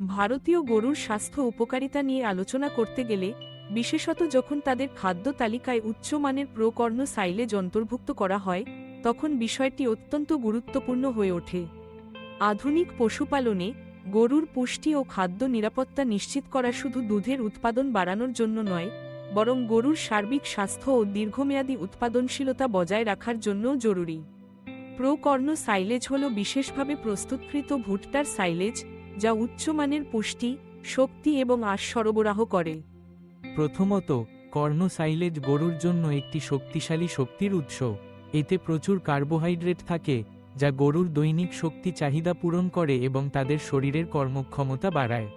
ভারতীয় গরুর স্বাস্থ্য উপকারিতা নিয়ে আলোচনা করতে গেলে, বিশেষত যখন তাদের খাদ্য তালিকায় উচ্চমানের প্রকর্ণ সাইলেজ অন্তর্ভুক্ত করা হয়, তখন বিষয়টি অত্যন্ত গুরুত্বপূর্ণ হয়ে ওঠে। আধুনিক পশুপালনে গরুর পুষ্টি ও খাদ্য নিরাপত্তা নিশ্চিত করা শুধু দুধের উৎপাদন বাড়ানোর জন্য নয়, বরং গরুর সার্বিক স্বাস্থ্য ও দীর্ঘমেয়াদী উৎপাদনশীলতা বজায় রাখার জন্যও জরুরি। প্রকর্ণ সাইলেজ হল বিশেষভাবে প্রস্তুতকৃত ভুট্টার সাইলেজ যা উচ্চমানের পুষ্টি, শক্তি এবং আশ সরবরাহ করে। প্রথমত কর্ণ সাইলেজ গরুর জন্য একটি শক্তিশালী শক্তির উৎস। এতে প্রচুর কার্বোহাইড্রেট থাকে, যা গরুর দৈনিক শক্তি চাহিদা পূরণ করে এবং তাদের শরীরের কর্মক্ষমতা বাড়ায়।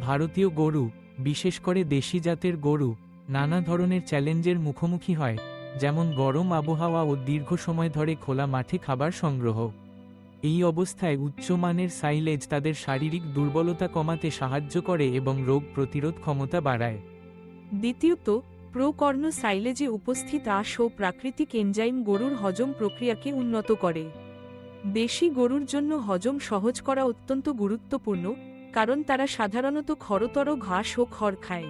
ভারতীয় গরু, বিশেষ করে দেশি জাতের গরু, নানা ধরনের চ্যালেঞ্জের মুখোমুখি হয়, যেমন গরম আবহাওয়া ও দীর্ঘ সময় ধরে খোলা মাঠে খাবার সংগ্রহ। এই অবস্থায় উচ্চমানের সাইলেজ তাদের শারীরিক দুর্বলতা কমাতে সাহায্য করে এবং রোগ প্রতিরোধ ক্ষমতা বাড়ায়। দ্বিতীয়ত, প্রকর্ণ সাইলেজে উপস্থিত আশ ও প্রাকৃতিক এনজাইম গরুর হজম প্রক্রিয়াকে উন্নত করে। দেশি গরুর জন্য হজম সহজ করা অত্যন্ত গুরুত্বপূর্ণ, কারণ তারা সাধারণত খরতর ঘাস ও খড় খায়।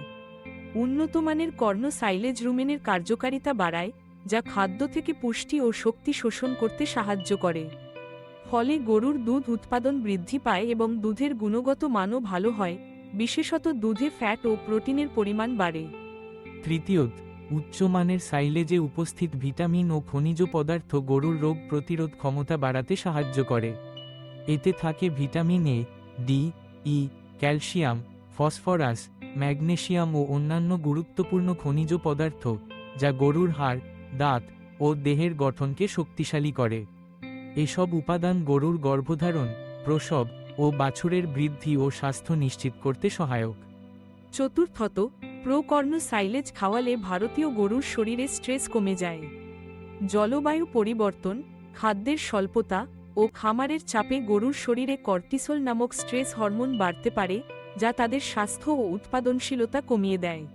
উন্নতমানের কর্ণ সাইলেজ রুমেনের কার্যকারিতা বাড়ায়, যা খাদ্য থেকে পুষ্টি ও শক্তি শোষণ করতে সাহায্য করে। ফলে গরুর দুধ উৎপাদন বৃদ্ধি পায় এবং দুধের গুণগত মানও ভালো হয়, বিশেষত দুধে ফ্যাট ও প্রোটিনের পরিমাণ বাড়ে। তৃতীয়ত, উচ্চমানের সাইলেজে উপস্থিত ভিটামিন ও খনিজ পদার্থ গরুর রোগ প্রতিরোধ ক্ষমতা বাড়াতে সাহায্য করে। এতে থাকে vitamin A D E calcium, phosphorus, magnesium ও অন্যান্য গুরুত্বপূর্ণ খনিজ পদার্থ, যা গরুর হাড়, দাঁত ও দেহের গঠনকে শক্তিশালী করে। এসব উপাদান গরুর গর্ভধারণ, প্রসব ও বাছুরের বৃদ্ধি ও স্বাস্থ্য নিশ্চিত করতে সহায়ক। চতুর্থত প্রকর্ণ সাইলেজ খাওয়ালে ভারতীয় গরুর শরীরে স্ট্রেস কমে যায়। জলবায়ু পরিবর্তন, খাদ্যের স্বল্পতা ও খামারের চাপে গরুর শরীরে কর্টিসল নামক স্ট্রেস হরমোন বাড়তে পারে, যা তাদের স্বাস্থ্য ও উৎপাদনশীলতা কমিয়ে দেয়।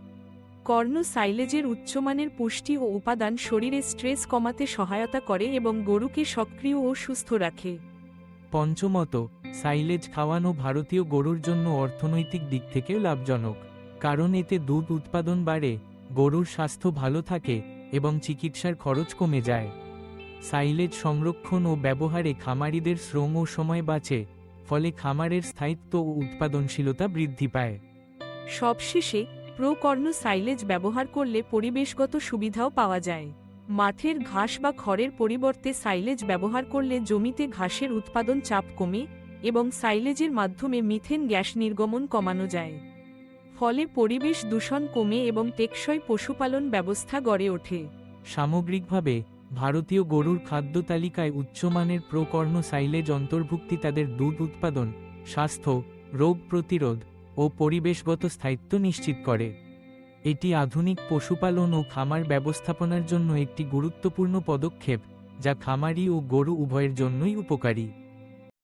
কর্ণ সাইলেজের উচ্চমানের পুষ্টি ও উপাদান শরীরে স্ট্রেস কমাতে সহায়তা করে এবং গরুকে সক্রিয় ও সুস্থ রাখে। পঞ্চমত সাইলেজ খাওয়ানো ভারতীয় গরুর জন্য অর্থনৈতিক দিক থেকেও লাভজনক কারণ এতে দুধ উৎপাদন বাড়ে গরুর স্বাস্থ্য ভালো থাকে এবং চিকিৎসার খরচ কমে যায়। সাইলেজ সংরক্ষণ ও ব্যবহারে খামারিদের শ্রম ও সময় বাঁচে ফলে খামারের স্থায়িত্ব ও উৎপাদনশীলতা বৃদ্ধি পায়। সবশেষে প্রকর্ণ সাইলেজ ব্যবহার করলে পরিবেশগত সুবিধাও পাওয়া যায়। মাঠের ঘাস বা খড়ের পরিবর্তে সাইলেজ ব্যবহার করলে জমিতে ঘাসের উৎপাদন চাপ কমে এবং সাইলেজের মাধ্যমে মিথেন গ্যাস নির্গমন কমানো যায়। ফলে পরিবেশ দূষণ কমে এবং টেকসই পশুপালন ব্যবস্থা গড়ে ওঠে। সামগ্রিকভাবে, ভারতীয় গরুর খাদ্য তালিকায় উচ্চমানের প্রকর্ণ সাইলেজ অন্তর্ভুক্তি তাদের দুধ উৎপাদন, স্বাস্থ্য, রোগ প্রতিরোধ ও পরিবেশগত স্থায়িত্ব নিশ্চিত করে। এটি আধুনিক পশুপালন ও খামার ব্যবস্থাপনার জন্য একটি গুরুত্বপূর্ণ পদক্ষেপ, যা খামারি ও গরু উভয়ের জন্যই উপকারী।